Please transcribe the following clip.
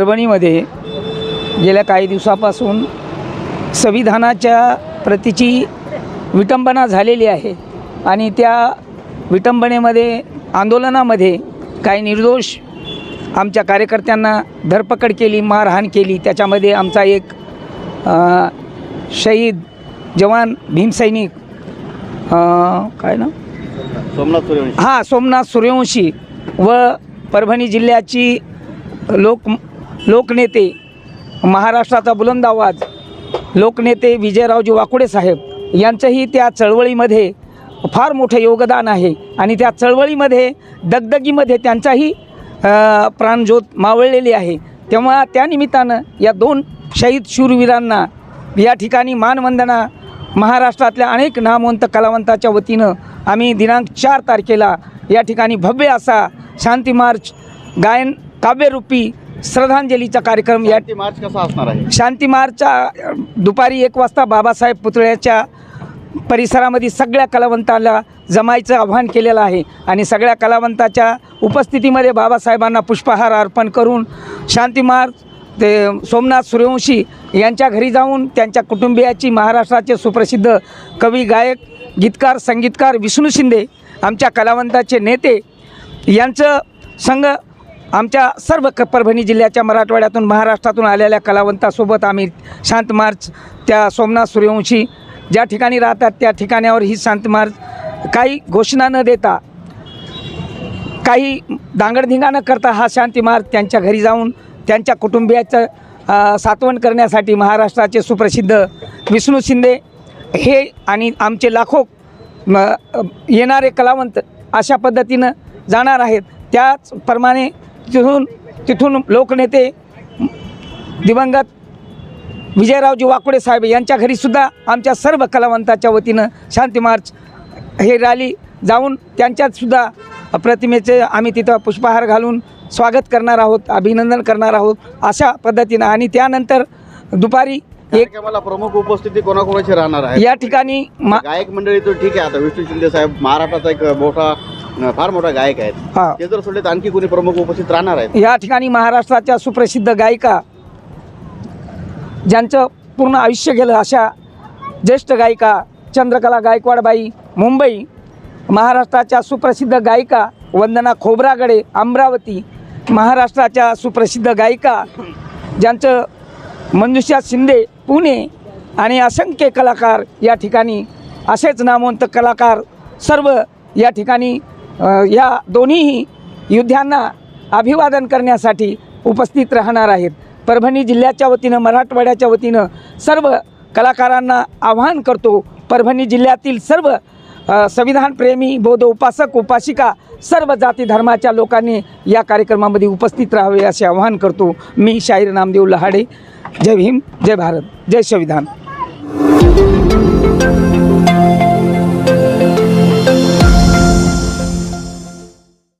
परभणीमध्ये गेल्या काही दिवसापासून संविधानाच्या प्रतीची विटंबना झालेली आहे आणि त्या विटंबनेमध्ये आंदोलनामध्ये काही निर्दोष आमच्या कार्यकर्त्यांना धरपकड केली मारहाण केली. त्याच्यामध्ये आमचा एक शहीद जवान भीमसैनिक काय ना? सोमनाथ सूर्यवंशी. हा सोमनाथ सूर्यवंशी व परभणी जिल्ह्याची लोक लोकनेते महाराष्ट्राचा बुलंद आवाज लोकनेते विजयरावजी वाकुडे साहेब यांचंही त्या चळवळीमध्ये फार मोठं योगदान आहे आणि त्या चळवळीमध्ये दगदगीमध्ये त्यांचाही प्राणज्योत मावळलेली आहे. तेव्हा त्यानिमित्तानं या दोन शहीद शूरवीरांना या ठिकाणी मानवंदना महाराष्ट्रातल्या अनेक नामवंत कलावंताच्या वतीनं आम्ही दिनांक चार तारखेला या ठिकाणी भव्य असा शांती मार्च गायन काव्यरूपी श्रद्धांजलीचा कार्यक्रम या शांती मार्च कसा असणार आहे? शांती मार्चच्या दुपारी एक वाजता बाबासाहेब पुतळ्याच्या परिसरामध्ये सगळ्या कलावंताला जमायचं आव्हान केलेलं आहे आणि सगळ्या कलावंताच्या उपस्थितीमध्ये बाबासाहेबांना पुष्पहार अर्पण करून शांती मार्च ते सोमनाथ सूर्यवंशी यांच्या घरी जाऊन त्यांच्या कुटुंबियाची महाराष्ट्राचे सुप्रसिद्ध कवी गायक गीतकार संगीतकार विष्णू शिंदे आमच्या कलावंताचे नेते यांचं संघ आमच्या सर्व क परभणी जिल्ह्याच्या मराठवाड्यातून महाराष्ट्रातून आलेल्या कलावंतासोबत आम्ही शांत मार्च त्या सोमनाथ सूर्यवंशी ज्या ठिकाणी राहतात त्या ठिकाणावर ही शांत मार्च. काही घोषणा न देता काही दांगडधिंगा न करता हा शांती मार्च त्यांच्या घरी जाऊन त्यांच्या कुटुंबियाचं सातवण करण्यासाठी महाराष्ट्राचे सुप्रसिद्ध विष्णू शिंदे हे आणि आमचे लाखो येणारे कलावंत अशा पद्धतीनं जाणार आहेत. त्याचप्रमाणे तिथून तिथून लोकनेते दिवंगत विजयरावजी वाकुडे साहेब यांच्या घरीसुद्धा आमच्या सर्व कलावंताच्या वतीनं शांती मार्च हे रॅली जाऊन त्यांच्यातसुद्धा प्रतिमेचे आम्ही तिथं पुष्पहार घालून स्वागत करणार आहोत अभिनंदन करणार आहोत अशा पद्धतीनं. आणि त्यानंतर दुपारी एक कार्यक्रमाला प्रमुख उपस्थिती कोणाकोणाची राहणार आहे? या ठिकाणी गायक मंडळी तर ठीक आहे. आता विष्णू शिंदे साहेब महाराष्ट्राचा एक मोठा फार मोठा गायक आहेत. हा. ते जर सोडले तर आणखी कोणी प्रमुख उपस्थित राहणार आहेत? या ठिकाणी महाराष्ट्राच्या सुप्रसिद्ध गायिका ज्यांचं पूर्ण आयुष्य गेलं अशा ज्येष्ठ गायिका चंद्रकला गायकवाडबाई मुंबई महाराष्ट्राच्या सुप्रसिद्ध गायिका वंदना खोबरागडे अमरावती महाराष्ट्राच्या सुप्रसिद्ध गायिका ज्यांचं मंजुषा शिंदे पुणे आणि असंख्य कलाकार या ठिकाणी असेच नामवंत कलाकार सर्व या ठिकाणी या दोन्हीही युद्धांना अभिवादन करण्यासाठी उपस्थित राहणार आहेत. परभणी जिल्ह्याच्या वतीनं मराठवाड्याच्या वतीनं सर्व कलाकारांना आवाहन करतो परभणी जिल्ह्यातील सर्व संविधानप्रेमी बौद्ध उपासक उपासिका सर्व जाती धर्माच्या लोकांनी या कार्यक्रमामध्ये उपस्थित राहावे असे आवाहन करतो. मी शाहीर नामदेव लहाडे. जय भीम जय भारत जय संविधान.